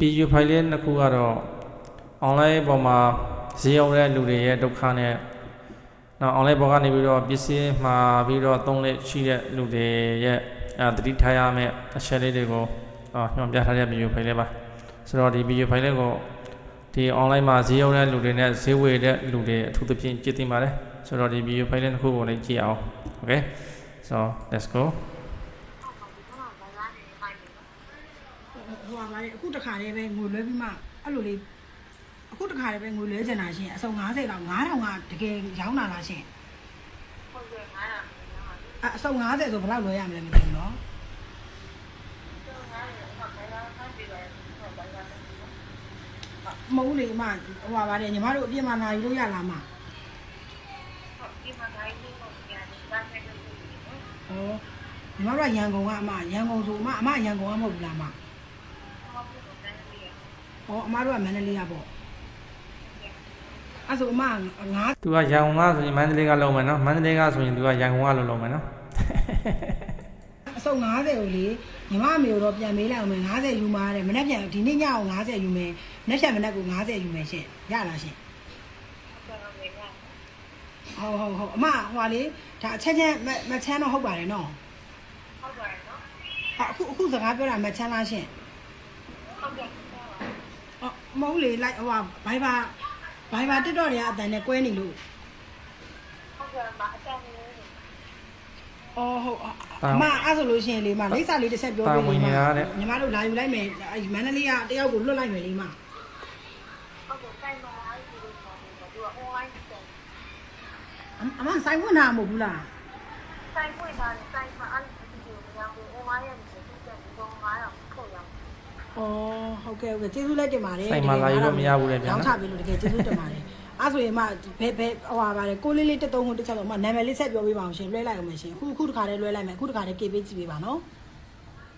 PU file လေးနှစ်ခုကတော့ online ပေါ်မှာဈေးရောက်တဲ့လူတွေရဲ့ဒုက္ခနဲ့နောက် online ပေါ်ကနေပြီးတော့ပစ္စည်းမှာပြီးတော့သုံးလက်ရှိတဲ့လူတွေရဲ့အဲတတိထားရမယ့်အချက်လေးတွေကိုအာညွှန်ပြထားတဲ့ PU file လေးပါဆိုတော့ဒီ PU file လေးကိုဒီ online မှာဈေးရောက်တဲ့လူတွေနဲ့ဈေးဝယ်တဲ့လူတွေအထူးသဖြင့်ကြည့်သိပါတယ်ဆိုတော့ဒီ PU file လေးနှစ်ခုကိုလည်းကြည့်အောင် okay so let's go ဟိုပါလေအခုတခါလေးပဲငွေလွှဲပြီးမှအဲ့လိုလေးအခုတခါလေးပဲငွေလွှဲချင်တာရှင်အစုံ90လောက်9000ကတကယ်ရောင်းတာလားရှင်အအစုံ90ဆိုဘယ်လောက်လွှဲရမလဲမသိဘူးနော်မဟုတ်လေအမဟိုပါပါလေညီမတို့အပြစ်မှလာယူလို့ရလားမဟောညီမတို့ကရန်ကုန်ကအမရန်ကုန်ဆိုအမအမရန်ကုန်ကမဟုတ်ဘူးလားအမဟော အမတို့ကမန္တလေးကပေါ့အဲ့ဆိုအမငါးသူကရန်ကုန်ကဆိုရင်မန္တလေးကလုံးမယ်နော်မန္တလေးကဆိုရင်သူကရန်ကုန်ကလုံးလုံးမယ်နော်အစုံ90ကိုလေညီမအမေတို့ပြန်မေးလိုက်အောင်မယ်90ယူမှာတဲ့မနေ့ပြန်ဒီနေ့ညအောင်90ယူမယ်နေ့ဖြန်မနေ့က90ယူမယ်ရှင့်ရလားရှင့်ဟုတ်ဟုတ်ဟုတ်အမဟိုပါလေဒါအချက်ချင်းမမချမ်းတော့ဟုတ်ပါတယ်နော်အခုအခုစကားပြောတာမချမ်းလားရှင့်အော် မဟုတ်လေလိုက်ဟိုပါဘိုင်ဘာဘိုင်ဘာတက်တော့တွေကအတန်နဲ့ကွဲနေလို့အော်ဟုတ်အမအဲ့ဆိုလို့ရှိရင်လေမလိမ့်စာလေးတစ်ချက်ပြောပေးလေမညီမတို့လာယူလိုက်မယ်အဲ့မန္တလေးကတယောက်ကိုလွတ်လိုက်မယ်လေမအမဆိုင်ဝင်တာမဟုတ်ဘူးလားဆိုင်ပွင့်ထားတယ်ဆိုင်မှာအဲ့ဒီဗီဒီယိုများကို online ရဲ့ဒီတ ဟုတ်ကဲ့ဟုတ်ကဲ့ကျေးဇူးလည်းတင်ပါတယ်ဆိုင်မှာလာရတော့မရဘူးလေဗျာနောက်ချပေးလို့တကယ်ကျေးဇူးတင်ပါတယ်အဲ့ဆိုရင်မဘယ်ဘယ်ဟိုပါပါတယ်ကိုလေးလေးတက်သုံးခုတစ်ချက်တော့မနာမည်လေးဆက်ပြောပေးပါအောင်ရှင်လွှဲလိုက်အောင်ရှင်အခုအခုတခါတည်းလွှဲလိုက်မယ်အခုတခါတည်းကေပေးကြည့်ပေးပါနော်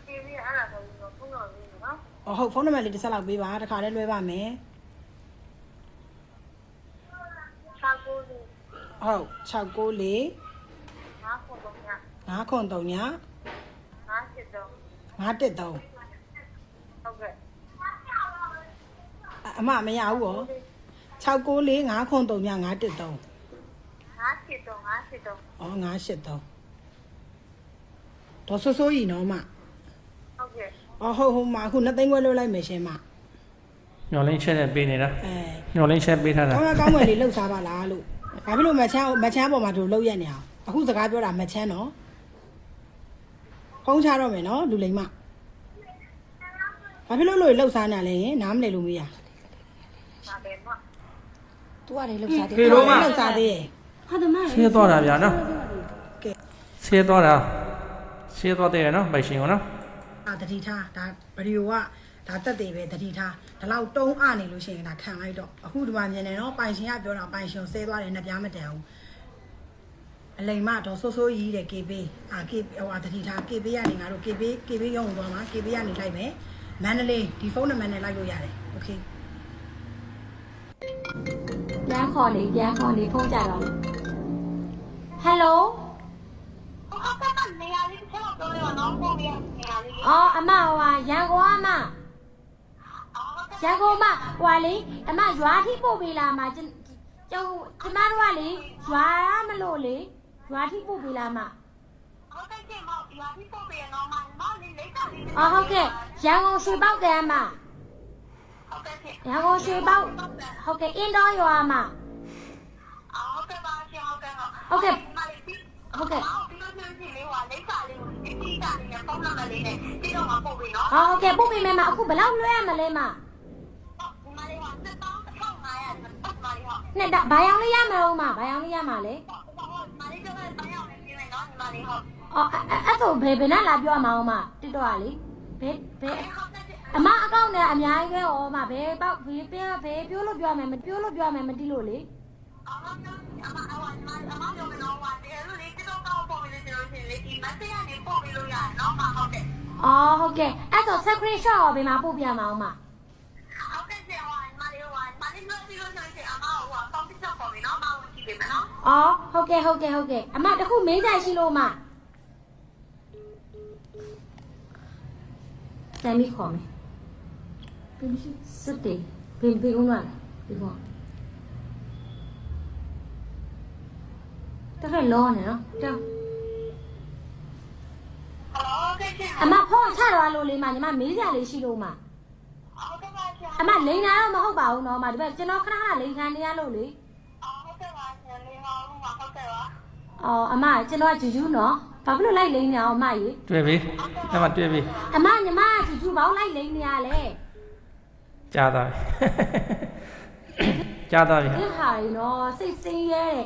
ကေပေးအဲ့ဒါဆိုရင်ဖုန်းနံပါတ်လေးနော်အော်ဟုတ်ဖုန်းနံပါတ်လေးတစ်ချက်လောက်ပေးပါတခါတည်းလွှဲပါမယ်694ဟုတ်694 993 993 993 ဟုတ်ကဲ့အမမရဘူးရော694 903ည913 9စစ်တော့9စစ်တော့အော်983ဒေါ်ဆိုးဆိုးကြီးနော်မဟုတ်ကဲ့အော်ဟုတ်ဟုတ်မအခုနှစ်သိန်းခွဲလွှဲလိုက်မယ်ရှင်မညော်လင်းချက်နဲ့ပေးနေတာအဲညော်လင်းချက်ပေးထားတာကောင်းကောင်းမွယ်လေးလှုပ်စားပါလားလို့ဘာဖြစ်လို့မချမ်းမချမ်းပေါ်မှာတို့လှုပ်ရက်နေအောင်အခုစကားပြောတာမချမ်းနော်ဖုံးချတော့မယ်နော်လူလိမ္မ ဘာဖြစ်လို့လို့လှုပ်စားနေလဲရင်နားမလဲလို့မရဒါပဲမသူကလည်းလှုပ်ရှားတယ်ဖေလို့မလှုပ်စားသေးရဲ့ဟာတမဆေးသွားတာဗျာနော်ကဲဆေးသွားတာဆေးသွားတယ်နော်ပိုင်ရှင်ကနော်အာတတိထားဒါဗီဒီယိုကဒါတက်တယ်ပဲတတိထားဒီလောက်တုံးအနေလို့ရှိရင်ဒါခံလိုက်တော့အခုဒီမှာမြင်နေနော်ပိုင်ရှင်ကပြောတာပိုင်ရှင်ဆဲသွားတယ်နှစ်ပြားမတန်ဘူးအလိမ်မတော့ဆိုးဆိုးကြီးတဲ့ KB အာ KB ဟိုအာတတိထား KB ကနေငါတို့ KB KB ရုံးသွားမှာ KB ကနေလိုက်မယ် မန္တလေးဒီဖုန်းနံပါတ်နဲ့လိုက်လို့ရတယ်โอเค ပြန်ခေါ်လေပြန်ခေါ်လေဖုန်းကြတော့လေဟယ်လို ဟုတ်ကဲ့နေရာလေးချက်တော့ပြောရအောင်ပုံရနေရာလေး အော်အမဟိုဟာရန်ကုန်အမရန်ကုန်မဟိုဟာလေအမရွာထိပို့ပေးလာမှာကျကျုံကျမတို့ကလေရွာမလို့လေရွာထိပို့ပေးလာမှာ ဟုတ်ကဲ့ကျမဒီဟာပြီးပုံပြရအောင်မမလေးလိမ့်တာလေး အော်ဟုတ်ကဲ့ ရန်ကုန်ရွှေပေါက်တယ်အမဟုတ်ကဲ့ကျရန်ကုန်ရွှေပေါက်ဟုတ်ကဲ့အင်းတော်ရွာမှာဟုတ်ကဲ့ပါရှင်ဟုတ်ကဲ့ဟုတ်ကဲ့မလေးပြီးဟုတ်ကဲ့အော်ပြီးလို့ရှိရင်လေးဟိုလိမ့်တာလေးကိုဒီဒီတာလေးနဲ့ပုံနံပါတ်လေးနဲ့ပြီးတော့မှပုံပြီးနော်အော်ဟုတ်ကဲ့ပို့ပေးမယ်မအခုဘယ်လောက်လွှဲရမလဲမဒီမလေးက2500ပတ်ပါလေးဟောနှစ်တော့ဘာရောင်လေးရမလို့မဘာရောင်လေးရမှာလဲမလေးကလည်းပိုင်းအောင်နေနေနော်ဒီမလေးဟောအော်အဲ့အဲ့ဆိုဘယ်ဘယ်နဲ့လာပြောရမှာအောင်မတစ်တော့ကလေ ဘယ်ဘယ်အမအကောင့်နဲ့အများကြီးပဲဩမဘယ်ပေါက်ဘယ်ပြဘယ်ပြောလို့ပြောမယ်မပြောလို့ပြောမယ်မတိလို့လေအမကအမအဝအမအမပြောမလို့ဟာတယ်လို့လေကတော့ကောက်ပုံလေးကျွန်တော်ရှင်လေဒီမတ်တရားနေပို့ပြီးလို့ရတယ်နော်မဟုတ်တယ်အော်ဟုတ်ကဲ့အဲ့ဆို secret shop ရောဘယ်မှာပို့ပြမအောင်မဟုတ်ကဲ့ဆရာဟောမလေးဟောမလေးလို့ပြီးလို့ဆိုရင်အမဟိုဟာကောက်ပစ်ချက်ပုံပြီးနော်မဟုတ်ကြည့်ပေးမယ်နော်အော်ဟုတ်ကဲ့ဟုတ်ကဲ့ဟုတ်ကဲ့အမတခုမင်းကြိုင်ရှိလို့မ တမ်းပြီးခေါ်မယ်ပေးမရှိစစ်တေးပေးပေးဦးလားဒီပေါ့တက်ဖက်လောနေနော်တောင်းဟယ်လိုကဲချင်းအမဖုန်းချတော့လို့လေးမညီမမေးစရာလေးရှိလို့မဟုတ်ကဲ့ပါဆရာအမလိန်နာတော့မဟုတ်ပါဘူးနော်အမဒီဘက်ကျွန်တော်ခဏခဏလိန်ခံနေရလို့လေဟုတ်ကဲ့ပါဆရာလေးဟောဦးမှာဟုတ်ကဲ့ပါအော်အမကျွန်တော်ကဂျူဂျူးနော် ဘာဖြစ်လို့လိုက်လိန်နေအောင်အမကြီးတွေ့ပြီအဲ့မှာတွေ့ပြီအမညီမဂျူဂျူးဘာလို့လိုက်လိန်နေရလဲကြားသွားပြီကြားသွားပြီဒီဟာရီနော်စိတ်စင်းရဲတယ်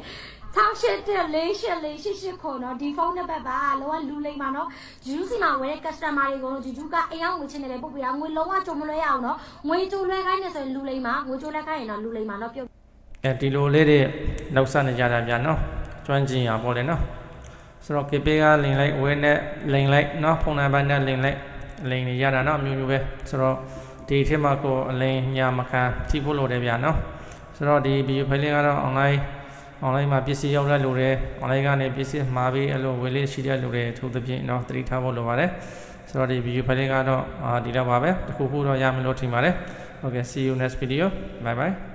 ဆောင်းရှစ်တဲ့လေးရှစ်လေးရှစ်ရှစ်ခုနော်ဒီဖုန်းနံပါတ်ပါလောကလူလိမ့်ပါနော်ဂျူးစီမှာဝယ်တဲ့ customer တွေကိုဂျူဂျူးကအိမ်အောင်ငွေချင်းနေတယ်ပုတ်ပြရငွေလုံးဝကြုံမလွဲရအောင်နော်ငွေကြုံလွဲခိုင်းနေဆိုရင်လူလိမ့်ပါငွေကြုံလွဲခိုင်းရင်တော့လူလိမ့်ပါနော်ပြုတ်အဲဒီလိုလေးတွေလောက်ဆက်နေကြတာဗျာနော်ကျွမ်းကျင်ရပေါ့လေနော် ဆိုတော့ KP ကလိန်လိုက်ဝဲနဲ့လိန်လိုက်နော်ဖုန်းနံပါတ်နဲ့လိန်လိုက်လိန်နေရတာနော်အမျိုးမျိုးပဲဆိုတော့ဒီထက်မှကိုအလိန်ညာမခံထိဖို့လိုတယ်ဗျာနော်ဆိုတော့ဒီ video file လေးကတော့ online online မှာပစ္စည်းရောက်တဲ့လူတွေ online ကနေပစ္စည်းမှာပြီးအဲ့လိုဝယ်လေးရှိတဲ့လူတွေအထူးသဖြင့်နော်သတိထားဖို့လိုပါတယ်ဆိုတော့ဒီ video file လေးကတော့အာဒီတော့ပါပဲတခုခုတော့ရမယ်လို့ထင်ပါတယ် okay see you next video bye bye